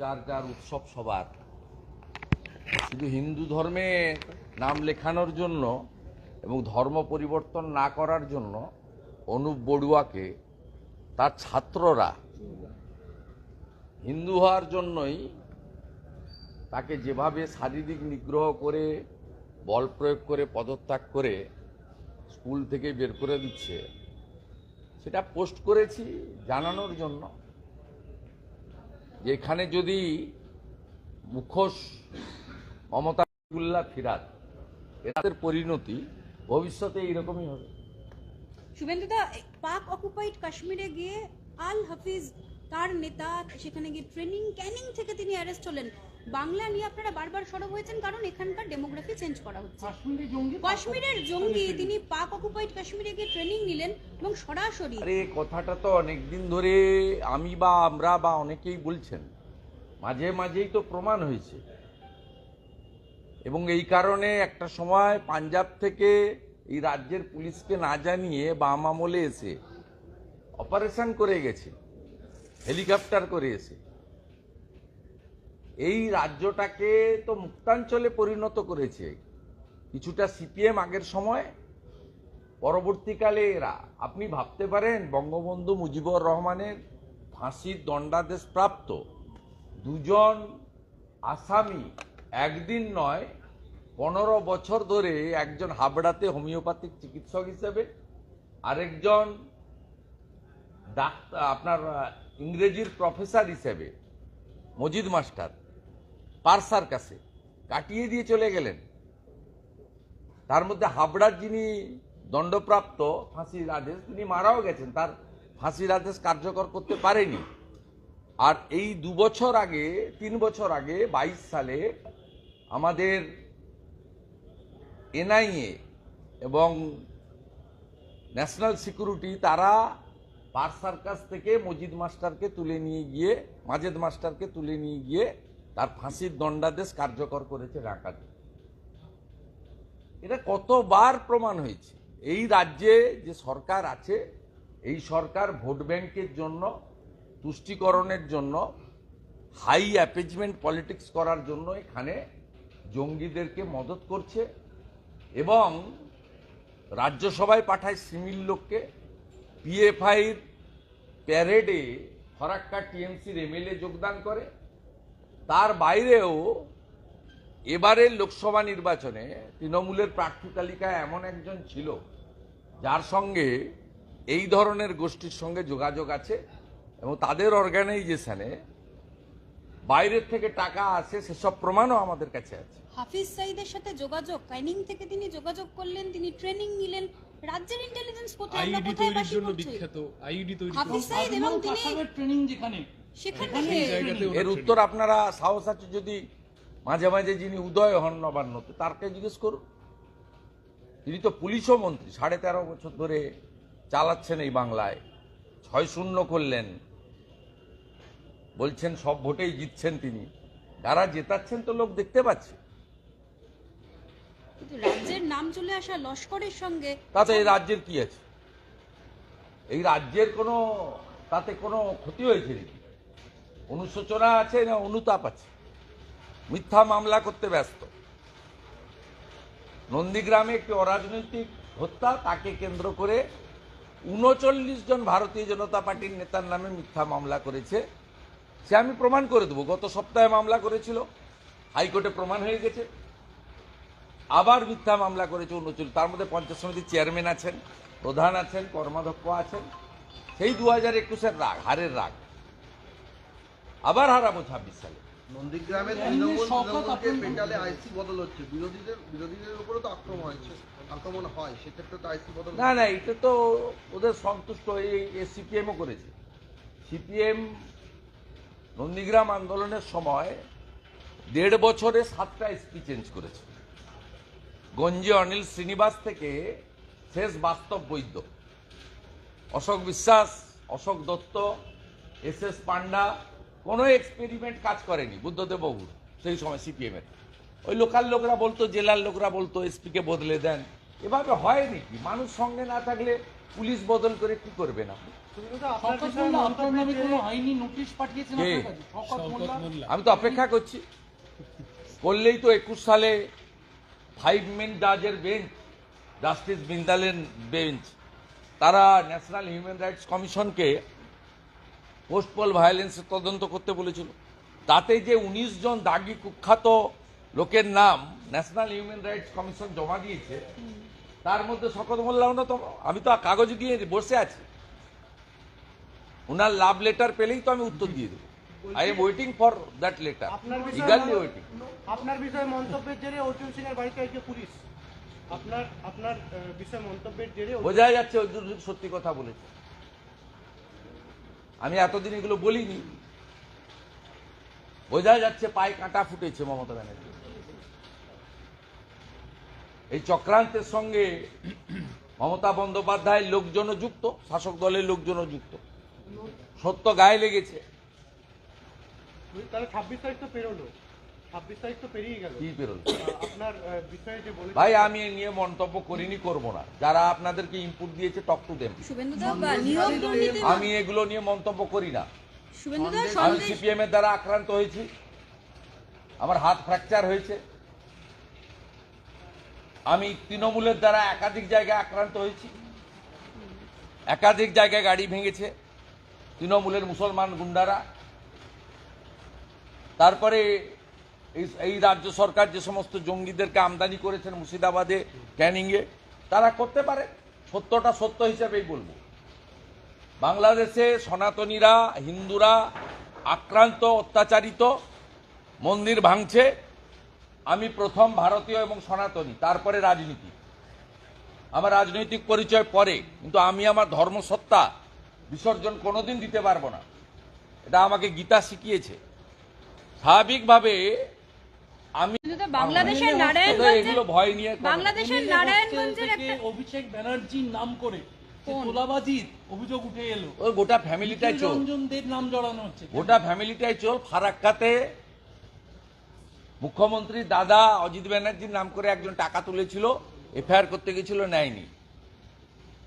যার যার উৎসব সবার। শুধু হিন্দু ধর্মে নাম লেখানোর জন্য এবং ধর্ম পরিবর্তন না করার জন্য অনুপ বড়ুয়াকে তার ছাত্ররা হিন্দু হওয়ার জন্যই তাকে যেভাবে শারীরিক নিগ্রহ করে, বল প্রয়োগ করে, পদত্যাগ করে স্কুল থেকে বের করে দিচ্ছে, সেটা পোস্ট করেছি জানানোর জন্য। যে এখানে যদি মুখোশ মমতা উল্লাহ ফিরাত, এদের পরিণতি ভবিষ্যতে এইরকমই হবে। শুভেন্দুদা পাক অকুপাইড কাশ্মীরে গিয়ে আল হাফিজ তার নেতা, সেখানে গিয়ে ট্রেনিং, ক্যানিং থেকে তিনি অ্যারেস্ট হলেন। বাংলা নিয়ে আপনারা বারবার সরব হয়েছেন কারণ এখানকার ডেমোগ্রাফি চেঞ্জ করা হচ্ছে। কাশ্মীরের জঙ্গি তিনি পাক অকুপাইড কাশ্মীরে গিয়ে ট্রেনিং নিলেন এবং সরাসরি আরে কথাটা তো অনেক দিন ধরে আমি বা আমরা বা অনেকেই বলছেন। মাঝে মাঝেই তো প্রমাণ হয়েছে। এবং এই কারণে একটা সময় পাঞ্জাব থেকে এই রাজ্যের পুলিশকে না জানিয়ে বাম আমলে এসে অপারেশন করে গেছে হেলিকপ্টার করে এসে। এই রাজ্যটাকে তো মুক্তাঞ্চলে পরিণত করেছে। কিছুটা সিপিএম আগের সময়, পরবর্তীকালে এরা। আপনি ভাবতে পারেন, বঙ্গবন্ধু মুজিবুর রহমানের ফাঁসির দণ্ডাদেশ প্রাপ্ত। দুজন আসামি একদিন নয়, পনেরো বছর ধরে একজন হাবড়াতে হোমিওপ্যাথিক চিকিৎসক হিসেবে, আরেকজন ডাক্তার, আপনার ইংরেজির প্রফেসর হিসেবে, মজিদ মাস্টার। পারসার কাছে কাটিয়ে দিয়ে চলে গেলেন। তার মধ্যে হাবড়ার যিনি দণ্ডপ্রাপ্ত ফাঁসির আদেশ, তিনি মারাও গেছেন। তার ফাঁসির আদেশ কার্যকর করতে পারেনি। আর এই দু বছর আগে, তিন বছর আগে, বাইশ সালে আমাদের এনআইএ এবং ন্যাশনাল সিকিউরিটি, তারা পার সার্কাস থেকে মজিদ মাস্টারকে তুলে নিয়ে গিয়ে, মাজেদ মাস্টারকে তুলে নিয়ে গিয়ে তার ফাঁসির দণ্ডাদেশ কার্যকর করেছে ঢাকাতে এটা কতবার প্রমাণ হয়েছে? এই রাজ্যে যে সরকার আছে, এই সরকার ভোট ব্যাংকের জন্য, তুষ্টিকরণের জন্য, হাই অ্যাপেজমেন্ট পলিটিক্স করার জন্য এখানে জঙ্গিদেরকে মদত করছে এবং রাজ্যসভায় পাঠায় সিমিল লোককে। পিএফআইর প্যারেডে ফরাক্কা টিএমসির এমএলএ যোগদান করে। তার বাইরেও এবারের লোকসভা নির্বাচনে তৃণমূলের প্রার্থী তালিকায় এমন একজন ছিল যার সঙ্গে এই ধরনের গোষ্ঠীর সঙ্গে যোগাযোগ আছে এবং তাদের অর্গানাইজেশনে বাইরের থেকে টাকা আসে সেসব প্রমাণও আমাদের কাছে আছে। হাফিজ সাইদের সাথে যোগাযোগ ক্যানিং থেকে তিনি যোগাযোগ করলেন তিনি ট্রেনিং নিলেন রাজ্যের ইন্টেলিজেন্স কোথায় আমরা কোথায় বাসি করছি? বিখ্যাত আইইডি তৈরি হাফিজ সাইদ এবং তিনি ট্রেনিং যেখানে? সেখানে সেই এর উত্তর আপনারা সাহস আছে যদি মাঝে মাঝে যিনি উদয় হন নবান্নতে তারকে জিজ্ঞেস করুন। তিনি তো পুলিশও মন্ত্রী সাড়ে তেরো বছর ধরে চালাচ্ছেন এই বাংলায়। ছয় শূন্য করলেন। বলছেন সব ভোটেই জিতছেন তিনি। যারা জেতাচ্ছেন তো লোক দেখতে পাচ্ছে। কিন্তু রাজ্যের নাম চলে আসা লস্করের সঙ্গে তাতে এই রাজ্যের কি আছে? এই রাজ্যের কোনো তাতে কোনো ক্ষতি হয়েছে নাকি? অনুশোচনা আছে না অনুতাপ আছে? মিথ্যা মামলা করতে ব্যস্ত। নন্দীগ্রামে একটি অরাজনৈতিক হত্যা, তাকে কেন্দ্র করে উনচল্লিশ জন ভারতীয় জনতা পার্টির নেতার নামে মিথ্যা মামলা করেছে। সে আমি প্রমাণ করে দেবো, গত সপ্তাহে মামলা করেছিল, হাইকোর্টে প্রমাণ হয়ে গেছে। আবার মিথ্যা মামলা করেছে উনচল্লিশ, তার মধ্যে পঞ্চায়েত সমিতির চেয়ারম্যান আছেন, প্রধান আছেন, কর্মাধ্যক্ষ আছেন। সেই দু হাজার একুশের রাগ, হারের রাগ। আবার হারাবো ছাব্বিশ সালে। নন্দীগ্রামে এমনি তৃণমূল শওকত তৃণমূলকে পেটালে আইসি বদল হচ্ছে। বিরোধীদের বিরোধীদের উপরে তো আক্রমণ হচ্ছে। আক্রমণ হয় সেক্ষেত্রে তো আইসি বদল না না এটা তো ওদের সন্তুষ্ট। সিপিএমও করেছে। সিপিএম নন্দীগ্রাম আন্দোলনের সময় দেড় বছরে সাতটা এসপি চেঞ্জ করেছে। গঞ্জে অনিল শ্রীনিবাস থেকে শেষ বাস্তব বৈদ্য। অশোক বিশ্বাস অশোক দত্ত এস এস পান্ডা কোনো এক্সপেরিমেন্ট কাজ করেনি বুদ্ধদেব বাবুর সেই সময় সিপিএমের ওই লোকাল লোকরা বলতো জেলার লোকরা বলতো এসপিকে বদলে দেন। এভাবে হয় নাকি মানুষ সঙ্গে না থাকলে পুলিশ বদল করে কি করবেন আপনি আমি তো অপেক্ষা করছি। করলেই তো একুশ সালে ফাইভ মেন জাজের বেঞ্চ জাস্টিস বিন্দালেন বেঞ্চ তারা ন্যাশনাল হিউম্যান রাইটস কমিশনকে পোস্টপল ভায়োলেন্সের তদন্ত করতে বলেছিল। তাতে যে উনিশ জন দাগি কুখ্যাত লোকের নাম ন্যাশনাল হিউম্যান রাইটস কমিশন জমা দিয়েছে তার মধ্যে শকত মোল্লা অন্যতম। আমি তো কাগজ দিয়ে বসে আছি। ওনার লাভ লেটার পেলেই তো আমি উত্তর দিয়ে দেবো। I am waiting for that letter waiting আপনার বিষয়ে মন্তব্যের জেরে অর্জুন সিং এর বাড়িতে আজকে পুলিশ। আপনার আপনার বিষয়ে মন্তব্যের জেরে বোঝা যাচ্ছে অর্জুন সত্যি কথা বলেছে। আমি এতদিন এগুলো বলিনি। বোঝা যাচ্ছে পায়ে কাঁটা ফুটেছে মমতা ব্যানার্জি। এই চক্রান্তের সঙ্গে মমতা বন্দ্যোপাধ্যায়ের লোকজনও যুক্ত, শাসক দলের লোকজনও যুক্ত। সত্য গায়ে লেগেছে। তাহলে ছাব্বিশ তারিখ তো পেরোলো। ভাই আমি এ নিয়ে মন্তব্য করিনি করব না। যারা আপনাদেরকে ইনপুট দিয়েছে টক টু দেম আমি এগুলো নিয়ে মন্তব্য করি না। আমি সিপিএম এর দ্বারা আক্রান্ত হয়েছি। আমার হাত ফ্র্যাকচার হয়েছে। আমি তৃণমূলের দ্বারা একাধিক জায়গায় আক্রান্ত হয়েছি। একাধিক জায়গায় গাড়ি ভেঙেছে। তৃণমূলের মুসলমান গুন্ডারা। তারপরে এই রাজ্য সরকার যে সমস্ত জঙ্গিদেরকে আমদানি করেছেন মুর্শিদাবাদে ক্যানিংয়ে, তারা করতে পারে। সত্যটা সত্য হিসেবেই বলব। বাংলাদেশে সনাতনীরা, হিন্দুরা আক্রান্ত, অত্যাচারিত, মন্দির ভাঙছে। আমি প্রথম ভারতীয় এবং সনাতনী, তারপরে রাজনীতি। আমার রাজনৈতিক পরিচয় পরে, কিন্তু আমি আমার ধর্মসত্তা বিসর্জন কোনোদিন দিতে পারব না। এটা আমাকে গীতা শিখিয়েছে। স্বাভাবিকভাবে বাংলাদেশের নারায়ণগঞ্জের ভয় নিয়ে বাংলাদেশের নারায়ণগঞ্জের একটা অভিষেক ব্যানার্জির নাম করে? তোলাবাজির অভিযোগ উঠে এলো। ওই গোটা ফ্যামিলিটাই চোর। রঞ্জন নাম জড়ানো হচ্ছে গোটা ফ্যামিলিটাই চোর। ফারাক্কাতে মুখ্যমন্ত্রী দাদা অজিত ব্যানার্জির নাম করে একজন টাকা তুলেছিল এফআইআর করতে গেছিল নেয়নি।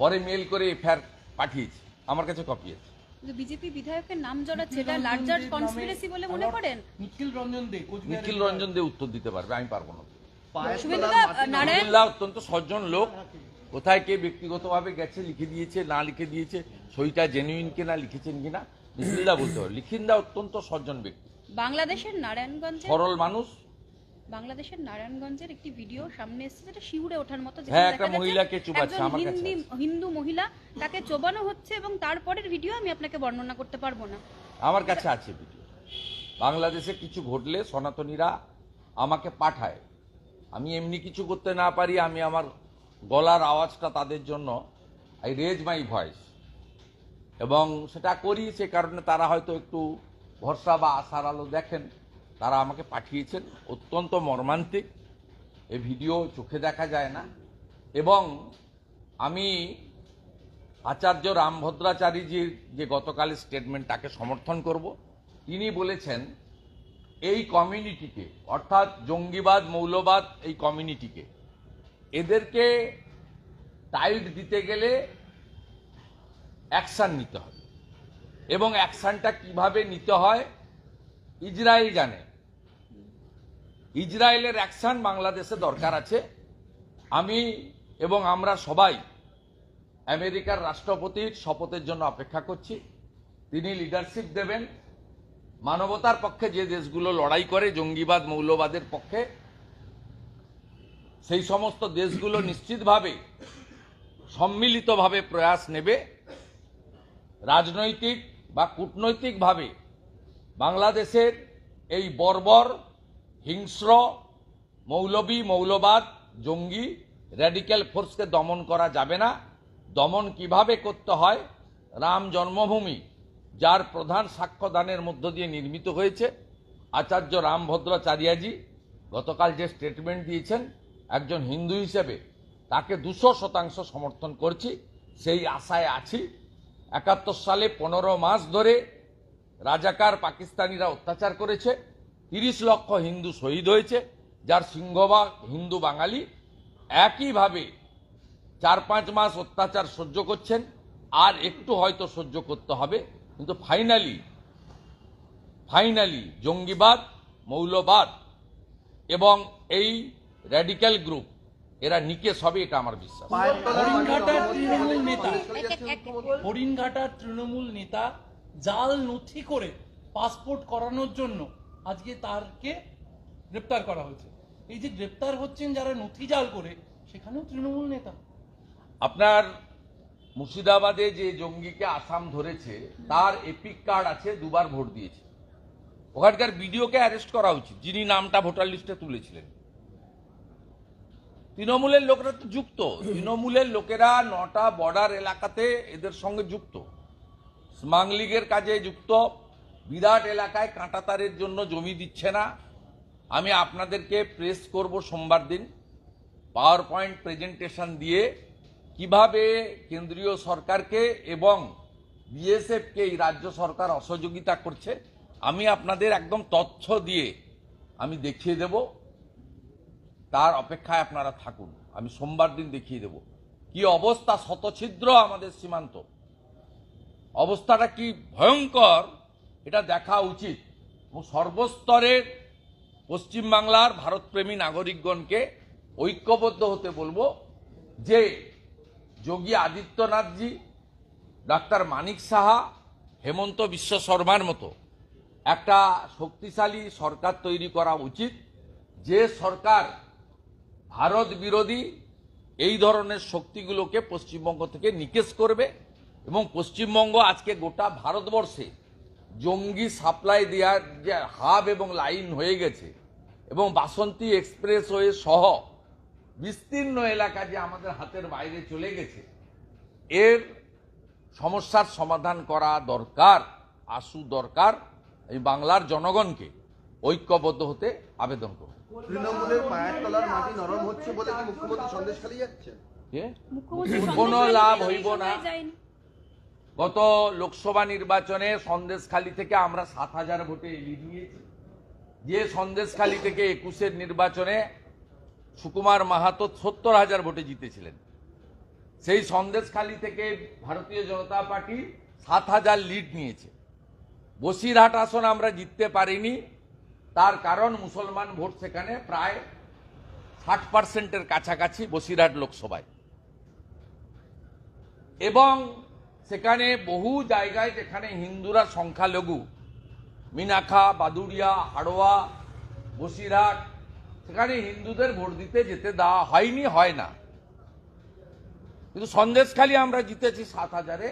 পরে মেল করে এফআইআর পাঠিয়েছে। আমার কাছে কপি আছে। বিজেপি বিধায়কের নাম জড়াচ্ছে এটা লার্জার কনস্পিরেসি বলে মনে করেন? নিখিল রঞ্জন দে নিখিল রঞ্জন দে উত্তর দিতে পারবে আমি পারব না। নারায়ণ? অত্যন্ত সজ্জন লোক। কোথায় কে ব্যক্তিগতভাবে গেছে লিখে দিয়েছে না লিখে দিয়েছে সইটা জেনুইন কিনা লিখেছেন কিনা নিখিলদা বলতে পারে লিখিনদা অত্যন্ত সজ্জন ব্যক্তি। বাংলাদেশের নারায়ণগঞ্জে? সরল মানুষ বাংলাদেশের নারায়ণগঞ্জের একটি ভিডিও সামনে এসেছে যেটা শিউরে ওঠার মতো হ্যাঁ, একটা মহিলাকে চুবাচ্ছে, আমার কাছে হিন্দি হিন্দু মহিলা তাকে চোবানো হচ্ছে এবং তারপরের ভিডিও আমি আপনাকে বর্ণনা করতে পারব না। আমার কাছে আছে ভিডিও বাংলাদেশে কিছু ঘটলে সনাতনীরা আমাকে পাঠায়। আমি এমনি কিছু করতে না পারি আমি আমার গলার আওয়াজটা তাদের জন্য আই রেজ মাই ভয়েস এবং সেটা করি সে কারণে তারা হয়তো একটু ভরসা বা আশার আলো দেখেন। তারা আমাকে পাঠিয়েছেন। অত্যন্ত মর্মান্তিক। এই ভিডিও চোখে দেখা যায় না। এবং আমি আচার্য রামভদ্রাচারীজির যে গতকালের স্টেটমেন্ট তাকে সমর্থন করব, তিনি বলেছেন, এই কমিউনিটিকে অর্থাৎ জঙ্গিবাদ, মৌলবাদ, এই কমিউনিটিকে এদেরকে টাইট দিতে গেলে অ্যাকশান নিতে হবে। এবং অ্যাকশানটা কীভাবে নিতে হয় ইসরায়েল জানে। ইসরায়েলের অ্যাকশান বাংলাদেশে দরকার আছে। আমি এবং আমরা সবাই আমেরিকার রাষ্ট্রপতির শপথের জন্য অপেক্ষা করছি। তিনি লিডারশিপ দেবেন। মানবতার পক্ষে যে দেশগুলো লড়াই করে, জঙ্গিবাদ, মৌলবাদের পক্ষে, সেই সমস্ত দেশগুলো নিশ্চিতভাবে, সম্মিলিতভাবে প্রয়াস নেবে। রাজনৈতিক বা কূটনৈতিকভাবে বাংলাদেশের এই বর্বর, হিংস্র, মৌলবী, মৌলবাদ, জঙ্গি র্যাডিক্যাল ফোর্সকে দমন করা যাবে না। দমন কীভাবে করতে হয়? রাম জন্মভূমি, যার প্রধান সাক্ষ্যদানের মধ্য দিয়ে নির্মিত হয়েছে। আচার্য রামভদ্রাচার্যাজি গতকাল যে স্টেটমেন্ট দিয়েছেন, একজন হিন্দু হিসেবে তাকে দুশো শতাংশ সমর্থন করছি, সেই আশায় আছি। একাত্তর সালে পনেরো মাস ধরে রাজাকার পাকিস্তানিরা অত্যাচার করেছে। তিরিশ লক্ষ হিন্দু শহীদ হয়েছে যার সিংহভাগ হিন্দু বাঙালি। একইভাবে চার পাঁচ মাস অত্যাচার সহ্য করছেন আর একটু হয়তো সহ্য করতে হবে কিন্তু ফাইনালি ফাইনালি জঙ্গিবাদ মৌলবাদ এবং এই র্যাডিক্যাল গ্রুপ এরা নিকেশ হবে এটা আমার বিশ্বাস। হরিণঘাটার তৃণমূল নেতা। হরিণঘাটার তৃণমূল নেতা জাল নথি করে পাসপোর্ট করানোর জন্য আজকে তারকে গ্রেপ্তার করা হয়েছে। এই যে গ্রেপ্তার হচ্ছেন যারা নথি জাল করে, সেখানেও তৃণমূল নেতা। আপনার মুর্শিদাবাদে যে জঙ্গিকে আসাম ধরেছে, তার এপিক কার্ড আছে, দুবার ভোট দিয়েছে। ওখানকার বিডিওকে অ্যারেস্ট করা উচিত, যিনি নামটা ভোটার লিস্টে তুলেছিলেন। তৃণমূলের লোকেরা তো যুক্ত। তৃণমূলের লোকেরা নটা বর্ডার এলাকাতে এদের সঙ্গে যুক্ত। স্মাগলিংয়ের কাজে যুক্ত বিরাট এলাকায় কাঁটাতারের জন্য জমি দিচ্ছে না। আমি আপনাদেরকে প্রেস করব সোমবার দিন পাওয়ার পয়েন্ট প্রেজেন্টেশন দিয়ে কীভাবে কেন্দ্রীয় সরকারকে এবং বিএসএফকে এই রাজ্য সরকার অসহযোগিতা করছে, আমি আপনাদের একদম তথ্য দিয়ে আমি দেখিয়ে দেব। তার অপেক্ষায় আপনারা থাকুন, আমি সোমবার দিন দেখিয়ে দেব। কি অবস্থা? শতছিদ্র আমাদের সীমান্ত। অবস্থাটা কি ভয়ঙ্কর, এটা দেখা উচিত। এবং সর্বস্তরের পশ্চিমবাংলার ভারতপ্রেমী নাগরিকগণকে ঐক্যবদ্ধ হতে বলব যে যোগী আদিত্যনাথজি, ডাক্তার মানিক সাহা, হেমন্ত বিশ্ব শর্মার মতো একটা শক্তিশালী সরকার তৈরি করা উচিত, যে সরকার ভারত বিরোধী এই ধরনের শক্তিগুলোকে পশ্চিমবঙ্গ থেকে নিকেশ করবে। এবং পশ্চিমবঙ্গ আজকে গোটা ভারতবর্ষে জঙ্গি সাপ্লাই দেওয়ার যে হাব এবং লাইন হয়ে গেছে এবং বাসন্তী এক্সপ্রেসওয়ে সহ বিস্তীর্ণ এলাকা যে আমাদের হাতের বাইরে চলে গেছে এর সমস্যার সমাধান করা দরকার আশু দরকার। এই বাংলার জনগণকে ঐক্যবদ্ধ হতে আবেদন করব তৃণমূলের পায়ের তলার মাটি নরম হচ্ছে বলে কি মুখ্যমন্ত্রী সন্দেশখালী যাচ্ছে কোনো লাভ হইব না। গত লোকসভা নির্বাচনে সন্দেশখালী থেকে আমরা সাত হাজার ভোটে এগিয়ে নিয়েছি। যে সন্দেশখালী থেকে একুশের নির্বাচনে সুকুমার মাহাতো সত্তর হাজার ভোটে জিতেছিলেন। সেই সন্দেশখালী থেকে ভারতীয় জনতা পার্টি সাত হাজার লিড নিয়েছে। বসিরহাট আসন আমরা জিততে পারিনি। তার কারণ মুসলমান ভোট সেখানে প্রায় ষাট পার্সেন্টের কাছাকাছি বসিরহাট লোকসভায়। এবং সেখানে বহু জায়গায় যেখানে হিন্দুরা সংখ্যালঘু। মিনাখা, বাদুড়িয়া, হাড়োয়া, বসিরহাট, সেখানে হিন্দুদের ভোট দিতে যেতে দেওয়া হয়নি, হয় না। কিন্তু সন্দেশখালী আমরা জিতেছি সাত হাজারে।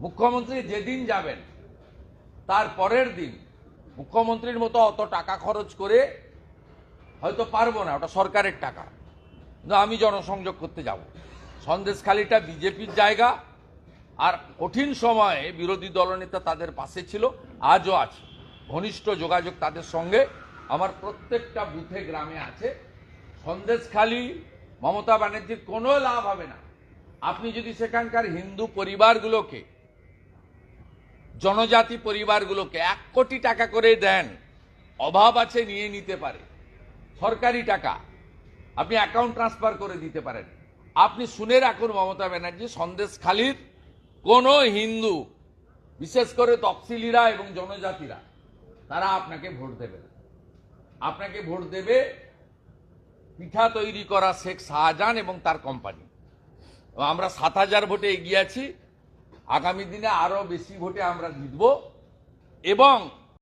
মুখ্যমন্ত্রী যেদিন যাবেন, তার পরের দিন মুখ্যমন্ত্রীর মতো অত টাকা খরচ করে হয়তো পারব না, ওটা সরকারের টাকা। কিন্তু আমি জনসংযোগ করতে যাব। সন্দেশখালীটা বিজেপির জায়গা আর কঠিন সময়ে বিরোধী দলনেতা তাদের পাশে ছিল, আজও আছে। ঘনিষ্ঠ যোগাযোগ তাদের সঙ্গে। আমার প্রত্যেকটা বুথে গ্রামে আছে। সন্দেশখালী, মমতা ব্যানার্জির কোনো লাভ হবে না। আপনি যদি সেখানকার হিন্দু পরিবারগুলোকে, জনজাতি পরিবারগুলোকে এক কোটি টাকা করে দেন, অভাব আছে নিয়ে নিতে পারে। সরকারি টাকা আপনি অ্যাকাউন্ট ট্রান্সফার করে দিতে পারেন। আপনি শুনে রাখুন মমতা ব্যানার্জি, সন্দেশখালীর কোনো হিন্দু, বিশেষ করে তফসিলিরা এবং জনজাতিরা, তারা আপনাকে ভোট দেবে না। আপনাকে ভোট দেবে পিঠা তৈরি করা শেখ শাহজাহান এবং তার কোম্পানি আমরা সাত হাজার ভোটে এগিয়ে আছি। আগামী দিনে আরও বেশি ভোটে আমরা জিতব এবং